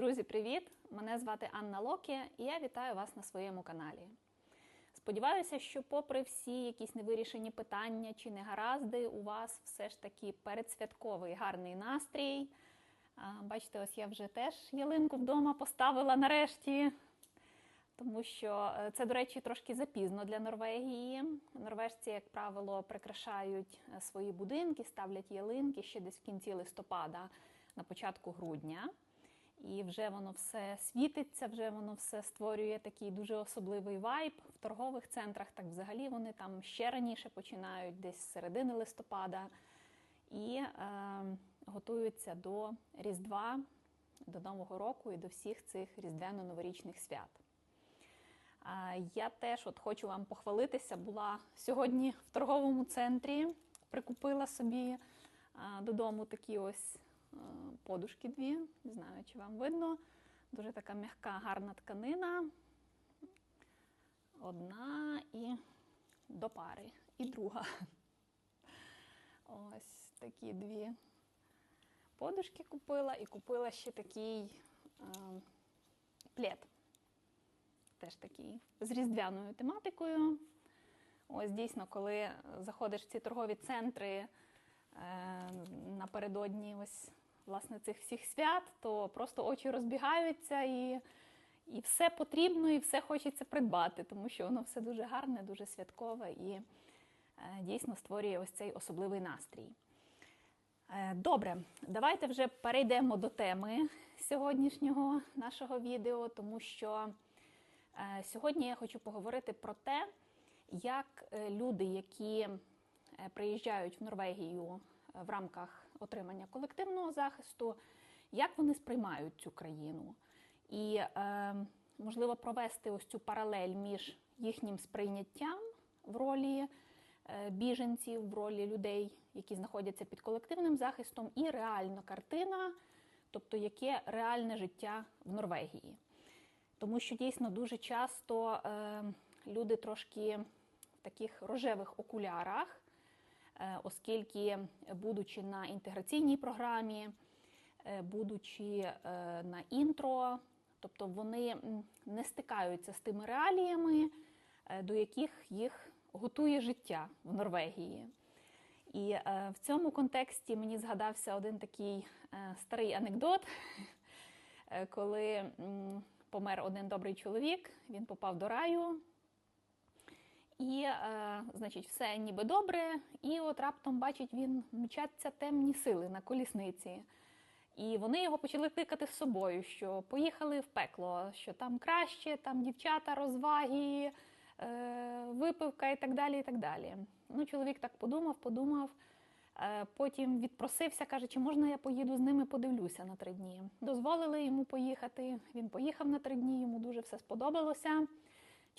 Друзі, привіт! Мене звати Анна Локі, і я вітаю вас на своєму каналі. Сподіваюся, що, попри всі якісь невирішені питання чи негаразди, у вас все ж таки передсвятковий гарний настрій. Бачите, ось я вже теж ялинку вдома поставила нарешті, тому що е, це, до речі, трошки запізно для Норвегії. Норвежці, як правило, прикрашають е, свої будинки, ставлять ялинки ще десь в кінці листопада, на початку грудня. І вже воно все світиться, вже воно все створює такий дуже особливий вайб. В торгових центрах так взагалі вони там ще раніше починають, десь з середини листопада, і е, готуються до Різдва, до Нового року і до всіх цих різдвяно-новорічних свят. Е, я теж от хочу вам похвалитися, була сьогодні в торговому центрі, прикупила собі е, додому такі ось подушки дві. Не знаю, чи вам видно. Дуже така м'яка, гарна тканина. Одна і до пари, і друга. Ось такі дві подушки купила і купила ще такий е, плед. Теж такий з різдвяною тематикою. Ось дійсно, коли заходиш в ці торгові центри е, напередодні ось власне цих всіх свят, то просто очі розбігаються і, і все потрібно, і все хочеться придбати, тому що воно все дуже гарне, дуже святкове і е, дійсно створює ось цей особливий настрій. Е, Добре, давайте вже перейдемо до теми сьогоднішнього нашого відео, тому що е, сьогодні я хочу поговорити про те, як люди, які приїжджають в Норвегію в рамках отримання колективного захисту, як вони сприймають цю країну. І, е, можливо, провести ось цю паралель між їхнім сприйняттям в ролі е, біженців, в ролі людей, які знаходяться під колективним захистом, і реальна картина, тобто яке реальне життя в Норвегії. Тому що дійсно дуже часто е, люди трошки в таких рожевих окулярах, оскільки, будучи на інтеграційній програмі, е, будучи е, на інтро, тобто вони не стикаються з тими реаліями, е, до яких їх готує життя в Норвегії. І е, в цьому контексті мені згадався один такий е, старий анекдот, е, коли помер один добрий чоловік, він попав до раю. І, е, значить, все ніби добре, і от раптом бачить він мчаться темні сили на колісниці. І вони його почали кликати з собою, що поїхали в пекло, що там краще, там дівчата, розваги, е, випивка і так далі. і так далі. Ну, чоловік так подумав, подумав. Е, Потім відпросився, каже, чи можна я поїду з ними, подивлюся на три дні. Дозволили йому поїхати. Він поїхав на три дні, йому дуже все сподобалося.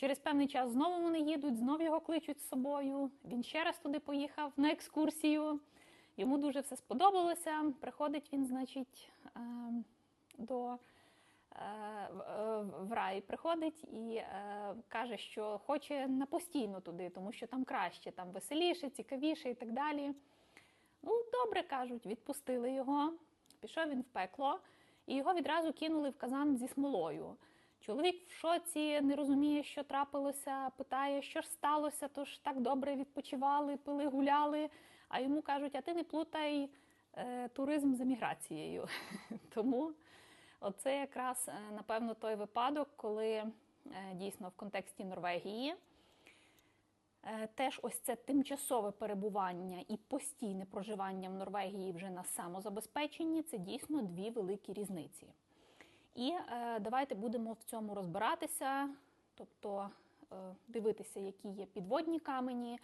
Через певний час знову вони їдуть, знову його кличуть з собою. Він ще раз туди поїхав на екскурсію. Йому дуже все сподобалося. Приходить він, значить, е, до е, в- в рай приходить і е, каже, що хоче на постійно туди, тому що там краще, там веселіше, цікавіше і так далі. Ну, добре кажуть, відпустили його. Пішов він в пекло, і його відразу кинули в казан зі смолою. Чоловік в шоці, не розуміє, що трапилося, питає, що ж сталося, то ж так добре відпочивали, пили, гуляли. А йому кажуть, а ти не плутай е, туризм з еміграцією. Тому оце якраз, е, напевно, той випадок, коли е, дійсно в контексті Норвегії Е, Теж ось це тимчасове перебування і постійне проживання в Норвегії вже на самозабезпеченні це дійсно дві великі різниці. І е, давайте будемо в цьому розбиратися, тобто е, дивитися, які є підводні камені,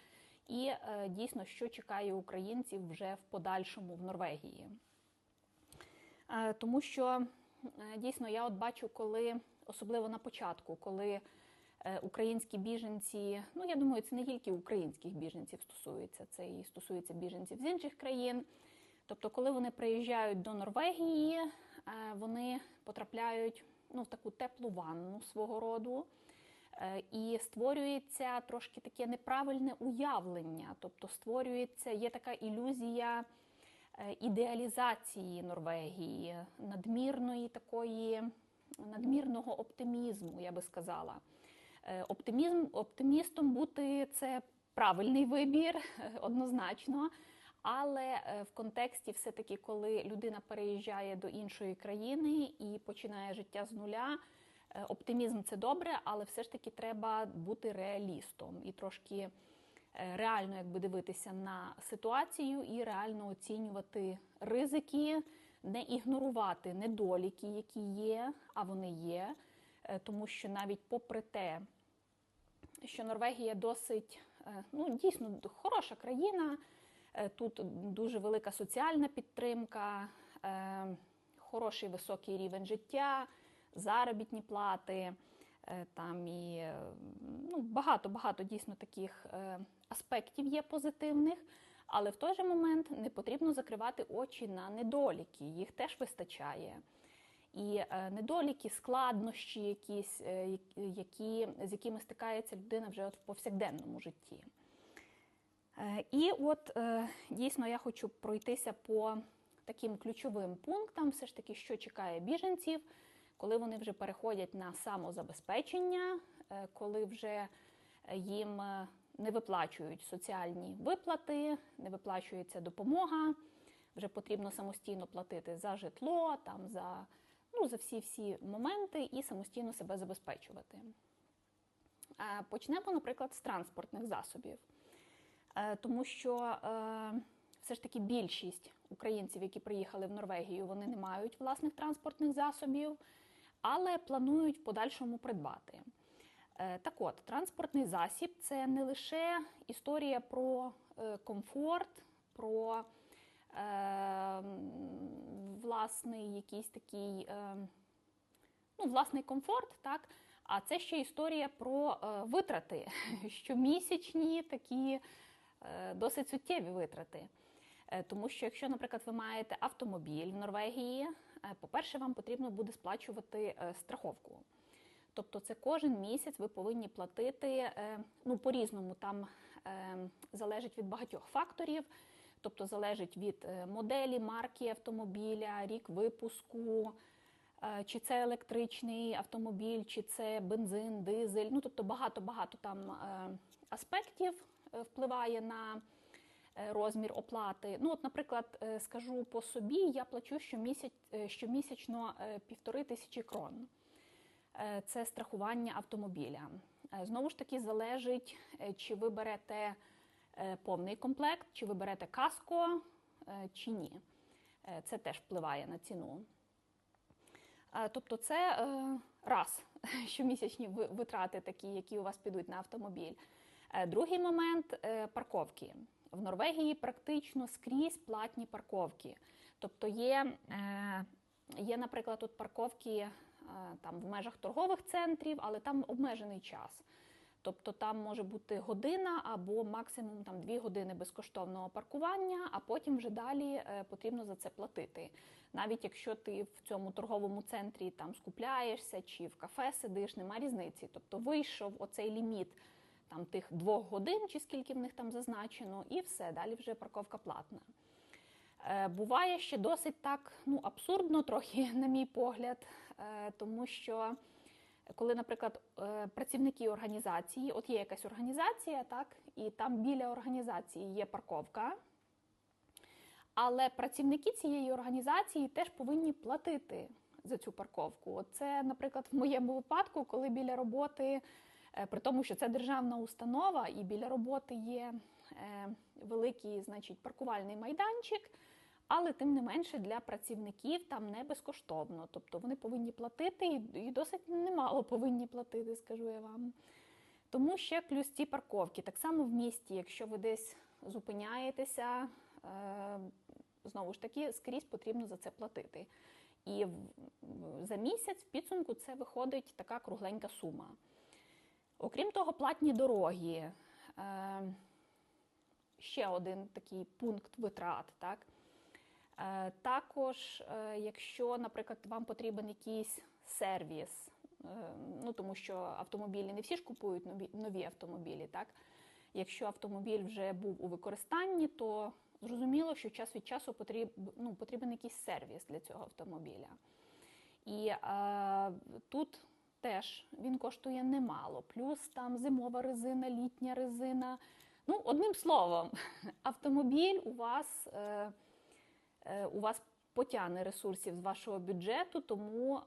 і е, дійсно, що чекає українців вже в подальшому в Норвегії. Е, Тому що е, дійсно я от бачу, коли, особливо на початку, коли е, українські біженці, ну я думаю, це не тільки українських біженців стосується, це і стосується біженців з інших країн. Тобто, коли вони приїжджають до Норвегії, вони потрапляють ну, в таку теплу ванну свого роду. Е, І створюється трошки таке неправильне уявлення, тобто створюється, є така ілюзія е, ідеалізації Норвегії, надмірної такої надмірного оптимізму, я би сказала. Е, Оптимізм, оптимістом бути це правильний вибір, е, однозначно. Але е, в контексті, все-таки, коли людина переїжджає до іншої країни і починає життя з нуля, е, оптимізм це добре, але все ж таки треба бути реалістом і трошки е, реально якби дивитися на ситуацію і реально оцінювати ризики, не ігнорувати недоліки, які є, а вони є. Тому що навіть попри те, що Норвегія досить ну, дійсно хороша країна. Е, Тут дуже велика соціальна підтримка, е, хороший високий рівень життя, заробітні плати. е, Там і ну, багато багато дійсно таких аспектів є позитивних, але в той же момент не потрібно закривати очі на недоліки, їх теж вистачає. І недоліки, складнощі, якісь, які, з якими стикається людина вже от в повсякденному житті. Е, І от е, дійсно я хочу пройтися по таким ключовим пунктам, все ж таки, що чекає біженців, коли вони вже переходять на самозабезпечення, е, коли вже їм не виплачують соціальні виплати, не виплачується допомога, вже потрібно самостійно платити за житло, там за, ну, за всі всі моменти і самостійно себе забезпечувати. Почнемо, наприклад, з транспортних засобів. Е, тому що е, все ж таки більшість українців, які приїхали в Норвегію, вони не мають власних транспортних засобів, але планують в подальшому придбати. Е, Так от, транспортний засіб це не лише історія про комфорт, про е, власний якийсь такий е, ну, власний комфорт, так? А це ще історія про витрати, щомісячні такі досить суттєві витрати. Е, Тому що якщо, наприклад, ви маєте автомобіль в Норвегії, е, по-перше, вам потрібно буде сплачувати е, страховку. Тобто це кожен місяць ви повинні платити, е, ну по-різному там е, залежить від багатьох факторів. Тобто залежить від е, моделі, марки автомобіля, рік випуску, е, чи це електричний автомобіль, чи це бензин, дизель. Ну тобто багато-багато там е, аспектів е, впливає на е, розмір оплати. Ну, от, наприклад, е, скажу по собі, я плачу щомісяць, е, щомісячно е, півтори тисячі крон. Е, Це страхування автомобіля. Е, Знову ж таки, залежить, е, чи ви берете е, повний комплект, чи ви берете каско, е, чи ні. Е, Це теж впливає на ціну. Е, Тобто, це е, раз щомісячні витрати, такі, які у вас підуть на автомобіль. Е, Другий момент е, парковки. В Норвегії практично скрізь платні парковки. Тобто є, е, є наприклад, от парковки там в межах торгових центрів, але там обмежений час. Тобто там може бути година або максимум там дві години безкоштовного паркування, а потім вже далі потрібно за це платити. Навіть якщо ти в цьому торговому центрі там скупляєшся чи в кафе сидиш, нема різниці. Тобто вийшов оцей ліміт там тих двох годин, чи скільки в них там зазначено, і все, далі вже парковка платна. Е, Буває ще досить так ну, абсурдно, трохи, на мій погляд, е, тому що коли, наприклад, е, працівники організації, от є якась організація, так, і там біля організації є парковка, але працівники цієї організації теж повинні платити за цю парковку. Це, наприклад, в моєму випадку, коли біля роботи, е, при тому, що це державна установа, і біля роботи є е, великий, значить, паркувальний майданчик. Але тим не менше для працівників там не безкоштовно. Тобто вони повинні платити і досить немало повинні платити, скажу я вам. Тому ще плюс ці парковки. Так само в місті, якщо ви десь зупиняєтеся, е, знову ж таки, скрізь потрібно за це платити. І за місяць в підсумку це виходить така кругленька сума. Окрім того, платні дороги. Е, ще один такий пункт витрат. Так? Е, Також, е, якщо, наприклад, вам потрібен якийсь сервіс, ну тому що автомобілі не всі ж купують нові автомобілі, так? Якщо автомобіль вже був у використанні, то Зрозуміло, що час від часу потріб, ну, потрібен якийсь сервіс для цього автомобіля. І е, тут теж він коштує немало. Плюс там зимова резина, літня резина. Ну, одним словом, автомобіль у вас, е, е, у вас потягне ресурсів з вашого бюджету, тому е,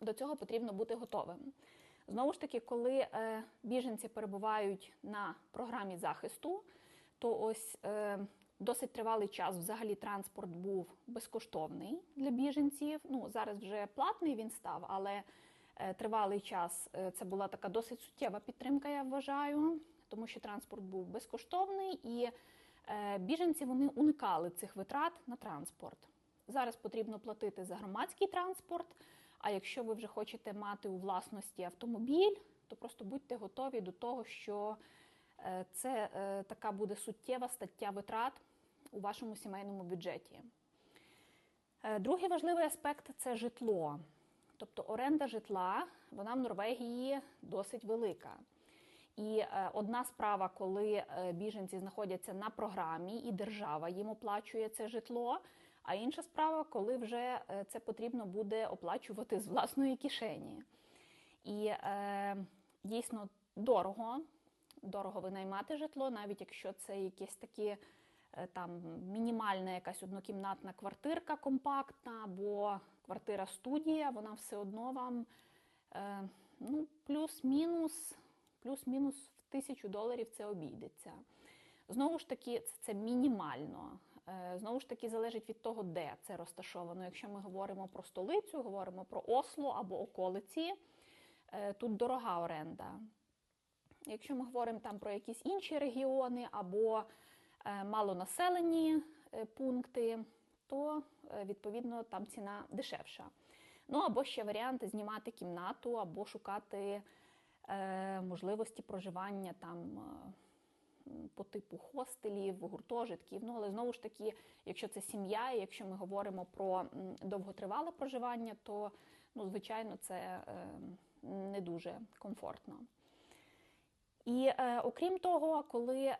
до цього потрібно бути готовим. Знову ж таки, коли е, біженці перебувають на програмі захисту, то ось е, досить тривалий час взагалі транспорт був безкоштовний для біженців. Ну, зараз вже платний він став, але е, тривалий час е, це була така досить суттєва підтримка, я вважаю, тому що транспорт був безкоштовний і е, біженці вони уникали цих витрат на транспорт. Зараз потрібно платити за громадський транспорт. А якщо ви вже хочете мати у власності автомобіль, то просто будьте готові до того, що це е, така буде суттєва стаття витрат у вашому сімейному бюджеті. Е, Другий важливий аспект це житло. Тобто оренда житла, вона в Норвегії досить велика. І е, одна справа, коли е, біженці знаходяться на програмі і держава їм оплачує це житло. А інша справа, коли вже е, це потрібно буде оплачувати з власної кишені. І е, дійсно дорого, дорого винаймати житло, навіть якщо це якесь такі е, там мінімальна якась однокімнатна квартирка компактна або квартира-студія, вона все одно вам е, ну, плюс-мінус, плюс-мінус в тисячу доларів це обійдеться. Знову ж таки, це, це мінімально. Е, Знову ж таки, залежить від того, де це розташовано. Якщо ми говоримо про столицю, говоримо про Осло або околиці, тут дорога оренда. Якщо ми говоримо там про якісь інші регіони або е, малонаселені е, пункти, то е, відповідно там ціна дешевша. Ну або ще варіант знімати кімнату, або шукати можливості проживання там. по типу хостелів, гуртожитків. Ну, але знову ж таки, якщо це сім'я, і якщо ми говоримо про довготривале проживання, то ну, звичайно це е, не дуже комфортно. І е, окрім того, коли, е,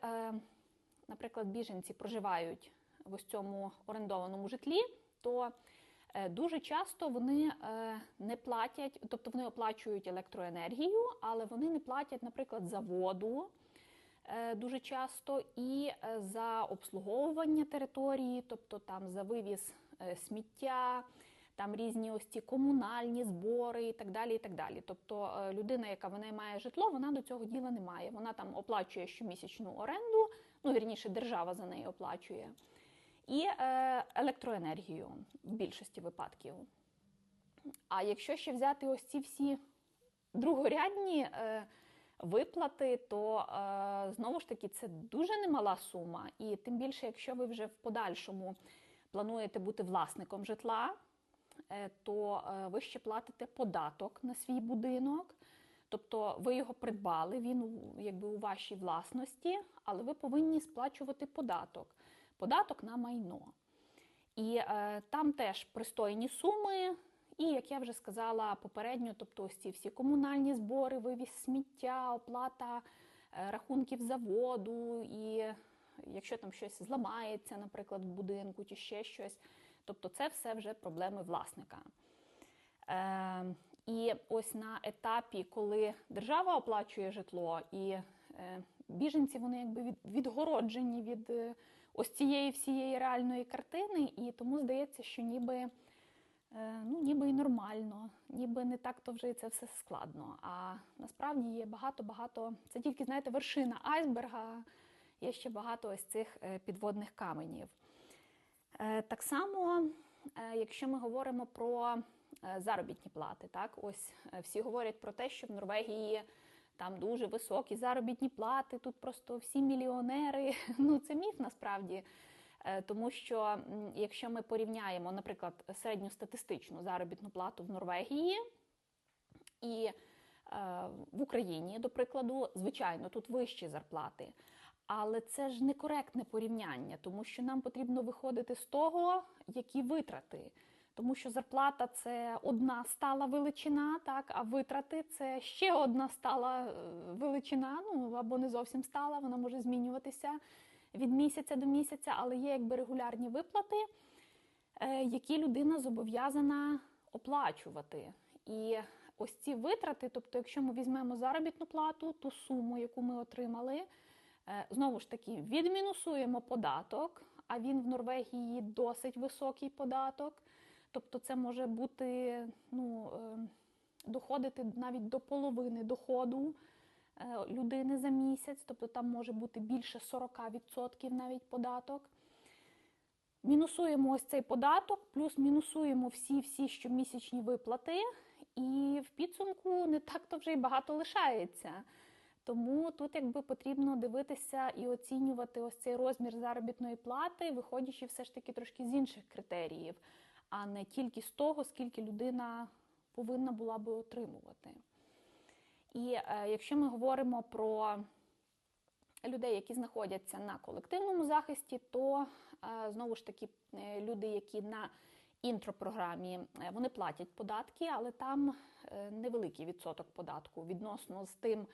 наприклад, біженці проживають в ось цьому орендованому житлі, то е, дуже часто вони е, не платять, тобто вони оплачують електроенергію, але вони не платять, наприклад, за воду е, дуже часто і е, за обслуговування території, тобто там за вивіз е, сміття, там різні ось ці комунальні збори і так далі. і так далі. Тобто е, людина, яка винаймає житло, вона до цього діла не має. Вона там оплачує щомісячну оренду, ну вірніше, держава за неї оплачує, і е, електроенергію в більшості випадків. А якщо ще взяти ось ці всі другорядні е, виплати, то знову ж таки це дуже немала сума. І тим більше, якщо ви вже в подальшому плануєте бути власником житла, то е, ви ще платите податок на свій будинок. Тобто ви його придбали, він якби у вашій власності, але ви повинні сплачувати податок. Податок на майно. І е, там теж пристойні суми. І, як я вже сказала попередньо, тобто ось ці всі комунальні збори, вивіз сміття, оплата е, рахунків за воду, і якщо там щось зламається, наприклад, в будинку чи ще щось, тобто це все вже проблеми власника. Е, і ось на етапі, коли держава оплачує житло, і е, біженці вони якби від, відгороджені від е, ось цієї всієї реальної картини, і тому здається, що ніби, е, ну, ніби і нормально, ніби не так то вже і це все складно. А насправді є багато-багато, це тільки, знаєте, вершина айсберга, є ще багато ось цих е, підводних каменів. Е, Так само, е, якщо ми говоримо про е, заробітні плати, так ось всі говорять про те, що в Норвегії там дуже високі заробітні плати, тут просто всі мільйонери. Ну це міф насправді. Тому що якщо ми порівняємо, наприклад, середньостатистичну заробітну плату в Норвегії і в Україні, до прикладу, звичайно, тут вищі зарплати. Але це ж некоректне порівняння, тому що нам потрібно виходити з того, які витрати. Тому що зарплата це одна стала величина, так, а витрати це ще одна стала е, величина, ну або не зовсім стала, вона може змінюватися від місяця до місяця, але є якби регулярні виплати, е, які людина зобов'язана оплачувати. І ось ці витрати, тобто, якщо ми візьмемо заробітну плату, ту суму, яку ми отримали, знову ж таки відмінусуємо податок, а він в Норвегії досить високий податок. Тобто, це може бути ну, е, доходити навіть до половини доходу е, людини за місяць, тобто там може бути більше 40% навіть податок. Мінусуємо ось цей податок, плюс мінусуємо всі-всі щомісячні виплати, і в підсумку не так-то вже й багато лишається. Тому тут якби потрібно дивитися і оцінювати ось цей розмір заробітної плати, виходячи все ж таки трошки з інших критеріїв, а не тільки з того, скільки людина повинна була би отримувати. І е, якщо ми говоримо про людей, які знаходяться на колективному захисті, то е, знову ж таки е, люди, які на інтропрограмі, е, вони платять податки, але там е, невеликий відсоток податку відносно з тим,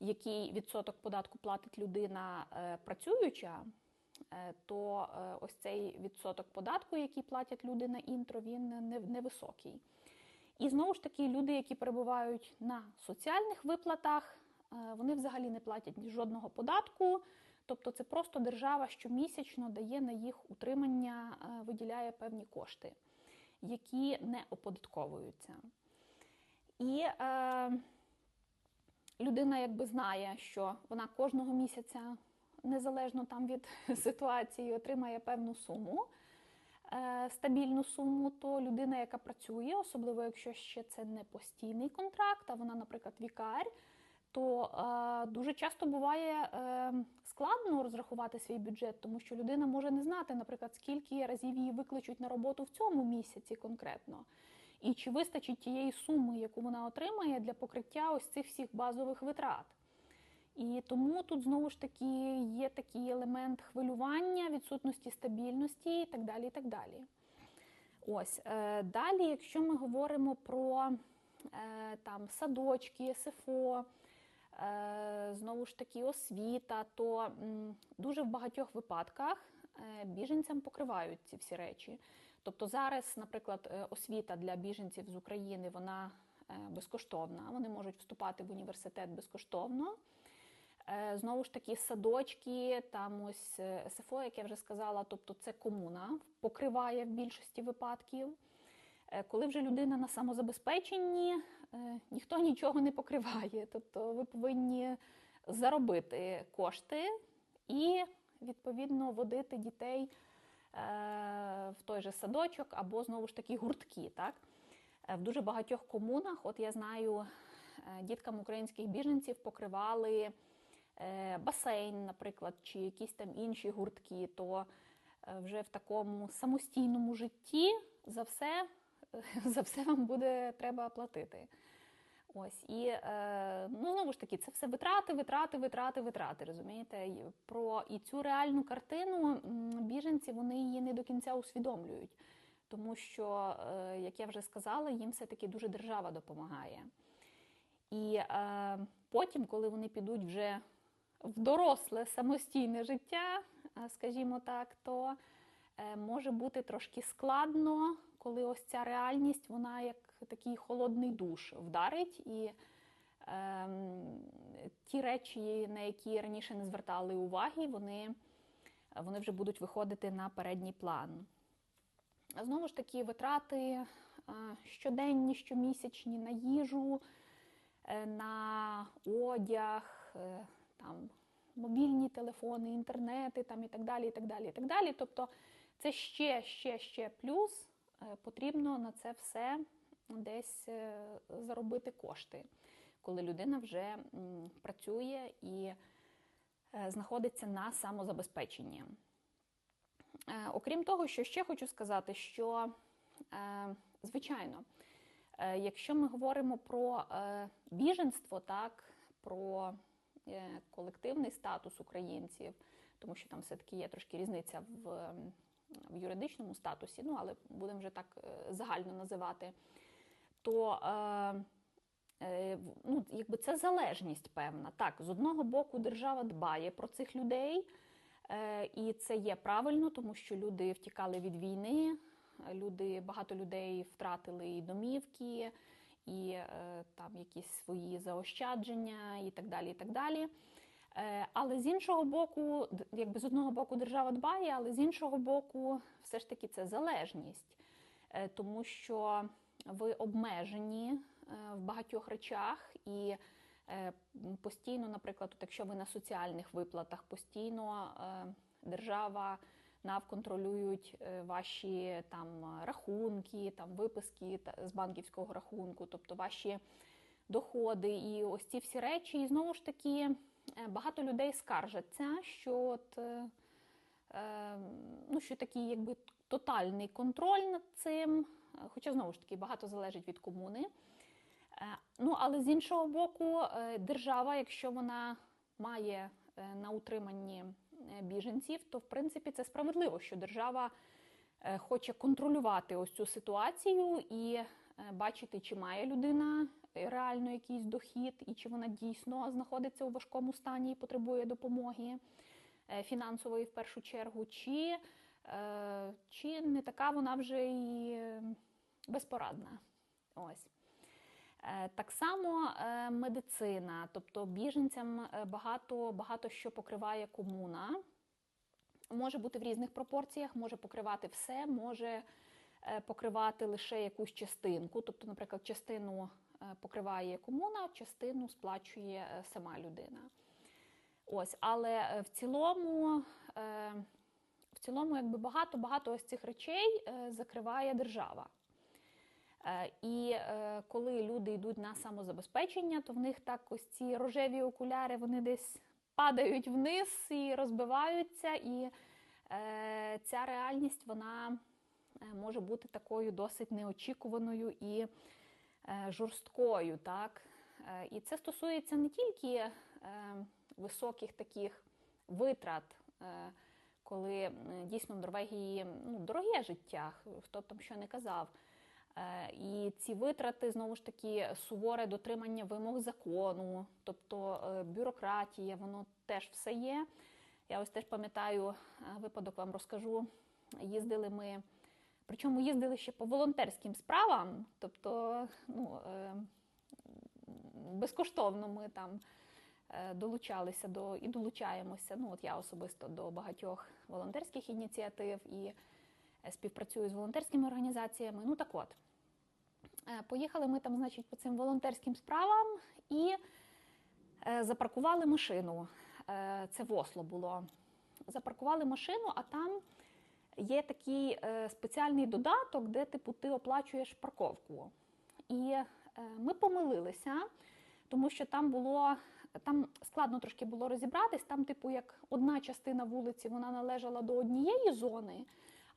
який відсоток податку платить людина е, працююча. е, То е, ось цей відсоток податку, який платять люди на інтро, він невисокий. І знову ж таки, люди, які перебувають на соціальних виплатах, вони взагалі не платять жодного податку. Тобто це просто держава щомісячно дає на їх утримання, виділяє певні кошти, які не оподатковуються. І е, людина якби знає, що вона кожного місяця, незалежно там від ситуації, отримає певну суму е, стабільну суму, то людина, яка працює, особливо якщо ще це не постійний контракт, а вона, наприклад, вікар, то е, дуже часто буває е, складно розрахувати свій бюджет, тому що людина може не знати, наприклад, скільки разів її викличуть на роботу в цьому місяці конкретно. І чи вистачить тієї суми, яку вона отримає для покриття ось цих всіх базових витрат. І тому тут знову ж таки є такий елемент хвилювання, відсутності стабільності і так далі. І так далі. Ось е, далі, якщо ми говоримо про е, там садочки, СФО, е, знову ж таки освіта, то дуже в багатьох випадках біженцям покривають ці всі речі. Тобто зараз, наприклад, е, освіта для біженців з України вона е, безкоштовна. Вони можуть вступати в університет безкоштовно. Е, Знову ж таки, садочки, там ось СФО, як я вже сказала, тобто це комуна покриває в більшості випадків. Коли вже людина на самозабезпеченні, ніхто нічого не покриває. Тобто ви повинні заробити кошти і відповідно водити дітей в той же садочок або знову ж таки гуртки. Так? Е, В дуже багатьох комунах, от я знаю, е, діткам українських біженців покривали е, басейн, наприклад, чи якісь там інші гуртки, то е, вже в такому самостійному житті за все, за все вам буде треба платити. Ось і е, ну знову ж таки, це все витрати, витрати, витрати, витрати. Розумієте? Про і цю реальну картину біженці вони її не до кінця усвідомлюють, тому що, е, як я вже сказала, їм все-таки дуже держава допомагає. І е, потім, коли вони підуть вже в доросле самостійне життя, е, скажімо так, то е, може бути трошки складно, коли ось ця реальність, вона як такий холодний душ вдарить, і е, ті речі, на які раніше не звертали уваги, вони, вони вже будуть виходити на передній план. Знову ж таки, витрати е, щоденні, щомісячні на їжу, е, на одяг, е, там, мобільні телефони, інтернети там, і так далі. і так далі, і так далі. Тобто це ще, ще, ще плюс. Потрібно на це все десь е, заробити кошти, коли людина вже працює і е, знаходиться на самозабезпеченні. Е, Окрім того, що ще хочу сказати, що звичайно, якщо ми говоримо про біженство, так, про колективний статус українців, тому що там все-таки є трошки різниця в, в юридичному статусі, ну але будемо вже так загально називати, то е, е, ну, якби це залежність певна. Так, з одного боку, держава дбає про цих людей. Е, І це є правильно, тому що люди втікали від війни, люди, багато людей втратили і домівки, і там якісь свої заощадження, і так далі. і так далі. Але з іншого боку, якби з одного боку держава дбає, але з іншого боку, все ж таки це залежність, тому що ви обмежені е, в багатьох речах і е, постійно, наприклад, якщо ви на соціальних виплатах, постійно е, держава НАВ контролюють е, ваші там рахунки, там виписки з банківського рахунку, тобто ваші доходи і ось ці всі речі. І знову ж таки багато людей скаржаться, що от, ну, що такий якби тотальний контроль над цим, хоча знову ж таки багато залежить від комуни. Е, Ну, але з іншого боку, е, держава, якщо вона має е, на утриманні біженців, то в принципі це справедливо, що держава хоче контролювати ось цю ситуацію і бачити, чи має людина реально якийсь дохід, і чи вона дійсно знаходиться у важкому стані і потребує допомоги фінансової в першу чергу, чи, чи не така вона вже і безпорадна. Ось. Е, Так само е, медицина, тобто біженцям е, багато, багато що покриває комуна. Може бути в різних пропорціях, може покривати все, може покривати лише якусь частинку. Тобто, наприклад, частину покриває комуна, частину сплачує сама людина. Ось, але в цілому, в цілому, якби багато багато ось цих речей закриває держава. Е, І е, коли люди йдуть на самозабезпечення, то в них так ось ці рожеві окуляри вони десь падають вниз і розбиваються. І е, ця реальність вона може бути такою досить неочікуваною і жорсткою. Так? І це стосується не тільки високих таких витрат. Коли дійсно в Норвегії ну, дороге життя, хто там що не казав. Е, І ці витрати знову ж таки суворе дотримання вимог закону, тобто е, бюрократія, воно теж все є. Я ось теж пам'ятаю е, випадок, вам розкажу. Їздили ми, причому їздили ще по волонтерським справам, тобто ну, безкоштовно ми там долучалися до і долучаємося. Ну, от я особисто до багатьох волонтерських ініціатив і співпрацюю з волонтерськими організаціями. Ну так от, поїхали ми там, значить, по цим волонтерським справам і е, запаркували машину. Е, Це в Осло було. Запаркували машину, а там є такий е, спеціальний додаток, де типу ти оплачуєш парковку. І е, ми помилилися, тому що там було там складно трошки було розібратись. Там, типу, як одна частина вулиці вона належала до однієї зони,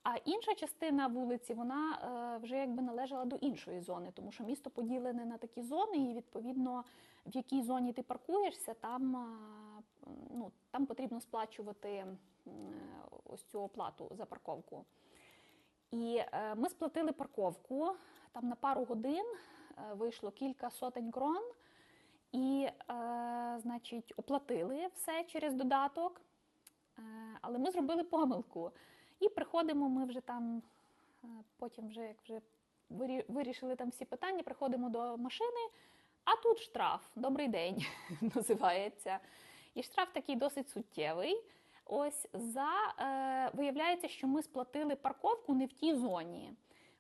а інша частина вулиці вона е, вже якби належала до іншої зони, тому що місто поділене на такі зони, і відповідно в якій зоні ти паркуєшся, там, е, ну, там потрібно сплачувати е, ось цю оплату за парковку. І ми сплатили парковку там на пару годин вийшло кілька сотень крон, і, значить, оплатили все через додаток. Але ми зробили помилку. І приходимо, ми вже там, е, потім, вже як вже вирішили там всі питання, приходимо до машини, а тут штраф. Добрий день називається. І штраф такий досить суттєвий. Ось за е, виявляється, що ми сплатили парковку не в тій зоні.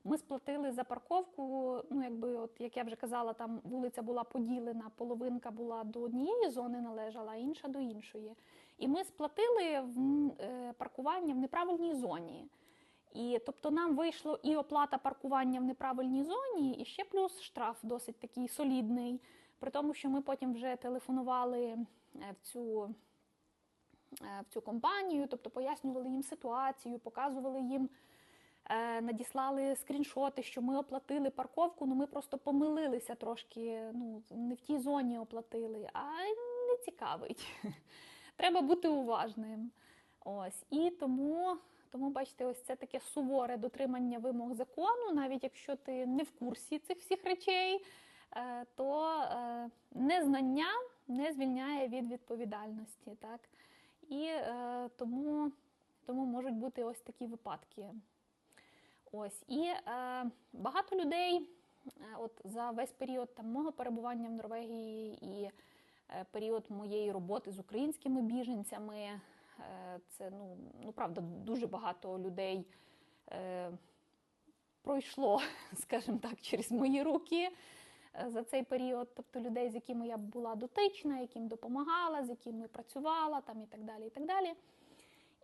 Ми сплатили за парковку, ну якби, от як я вже казала, там вулиця була поділена, половинка була до однієї зони належала, а інша до іншої. І ми сплатили в е, паркування в неправильній зоні. І тобто нам вийшло і оплата паркування в неправильній зоні, і ще плюс штраф досить такий солідний. При тому, що ми потім вже телефонували е, в цю, е, в цю компанію, тобто пояснювали їм ситуацію, показували їм, надіслали скріншоти, що ми оплатили парковку, ну ми просто помилилися трошки, ну не в тій зоні оплатили, а не цікавить. Треба бути уважним. Ось і тому. Тому, бачите, ось це таке суворе дотримання вимог закону, навіть якщо ти не в курсі цих всіх речей, е, то е, незнання не звільняє від відповідальності. Так? і е, тому, тому можуть бути ось такі випадки. Ось і е, багато людей, от за весь період там мого перебування в Норвегії і період моєї роботи з українськими біженцями, е, це ну, ну правда дуже багато людей е, пройшло, скажімо так, через мої руки е, за цей період, тобто людей, з якими я була дотична, яким допомагала, з якими працювала там і так далі. І так далі.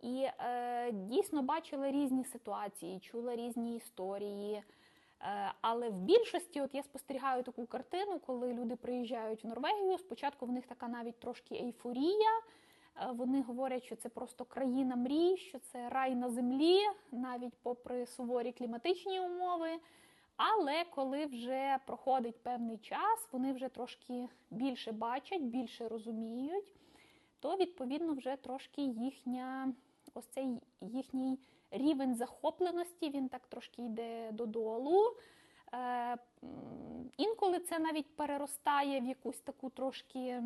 І е, дійсно бачила різні ситуації, чула різні історії. Е, але в більшості, от я спостерігаю таку картину, коли люди приїжджають в Норвегію. Спочатку в них така навіть трошки ейфорія. Е, вони говорять, що це просто країна мрій, що це рай на землі, навіть попри суворі кліматичні умови. Але коли вже проходить певний час, вони вже трошки більше бачать, більше розуміють, то відповідно вже трошки їхня ось цей їхній рівень захопленості, він так трошки йде додолу. Е, Інколи це навіть переростає в якусь таку трошки,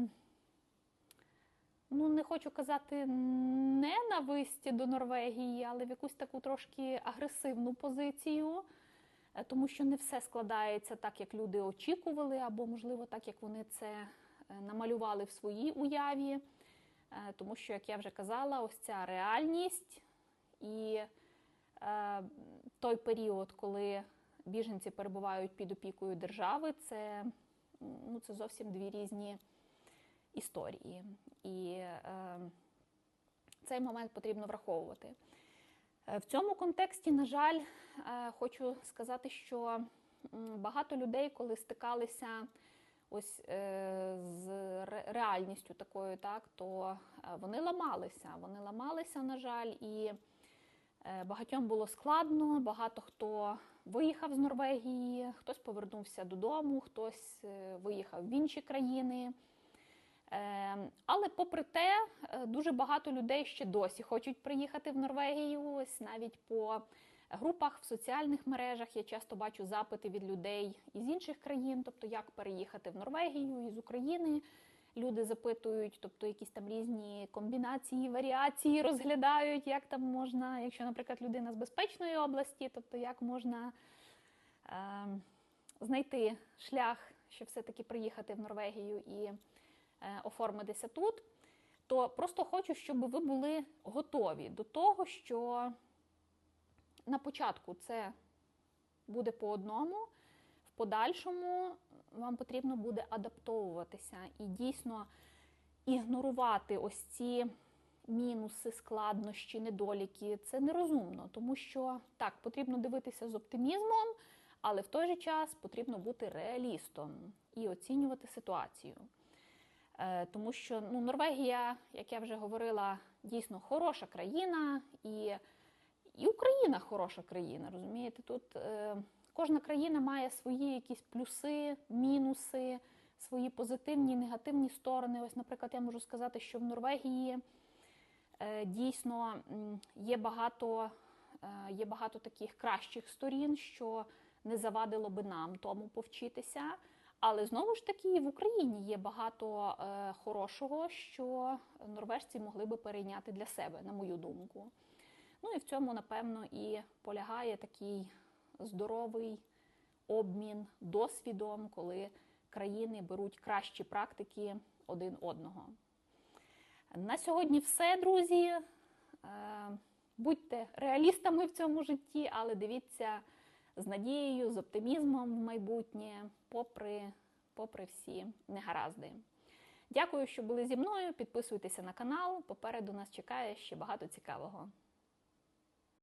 ну не хочу казати, ненависть до Норвегії, але в якусь таку трошки агресивну позицію. Е, тому що не все складається так, як люди очікували, або, можливо, так, як вони це е, намалювали в своїй уяві. Е, тому що, як я вже казала, ось ця реальність і е, той період, коли біженці перебувають під опікою держави, це, ну, це зовсім дві різні історії. І е, цей момент потрібно враховувати. Е, в цьому контексті, на жаль, е, хочу сказати, що багато людей, коли стикалися ось е, з реальністю такою, так, то вони ламалися. Вони ламалися, на жаль, і багатьом було складно. Багато хто виїхав з Норвегії, хтось повернувся додому, хтось виїхав в інші країни. Ем, але попри те, е, дуже багато людей ще досі хочуть приїхати в Норвегію. Ось навіть по групах в соціальних мережах я часто бачу запити від людей із інших країн, тобто як переїхати в Норвегію із України. Люди запитують, тобто якісь там різні комбінації, варіації розглядають, як там можна, якщо, наприклад, людина з безпечної області, тобто як можна е, знайти шлях, щоб все-таки приїхати в Норвегію і. Е, оформитися тут, то просто хочу, щоб ви були готові до того, що на початку це буде по одному, в подальшому вам потрібно буде адаптовуватися і дійсно ігнорувати ось ці мінуси, складнощі, недоліки. Це нерозумно, тому що так, потрібно дивитися з оптимізмом, але в той же час потрібно бути реалістом і оцінювати ситуацію. Е, тому що ну, Норвегія, як я вже говорила, дійсно хороша країна, і і Україна хороша країна. Розумієте, тут е, кожна країна має свої якісь плюси, мінуси, свої позитивні, негативні сторони. Ось, наприклад, я можу сказати, що в Норвегії е, дійсно є багато, е, є багато таких кращих сторін, що не завадило би нам тому повчитися. Але знову ж таки в Україні є багато е, хорошого, що норвежці могли би перейняти для себе, на мою думку. Ну і в цьому, напевно, і полягає такий здоровий обмін досвідом, коли країни беруть кращі практики один одного. На сьогодні все, друзі. Е, будьте реалістами в цьому житті, але дивіться з надією, з оптимізмом в майбутнє, попри, попри всі негаразди. Дякую, що були зі мною. Підписуйтеся на канал. Попереду нас чекає ще багато цікавого.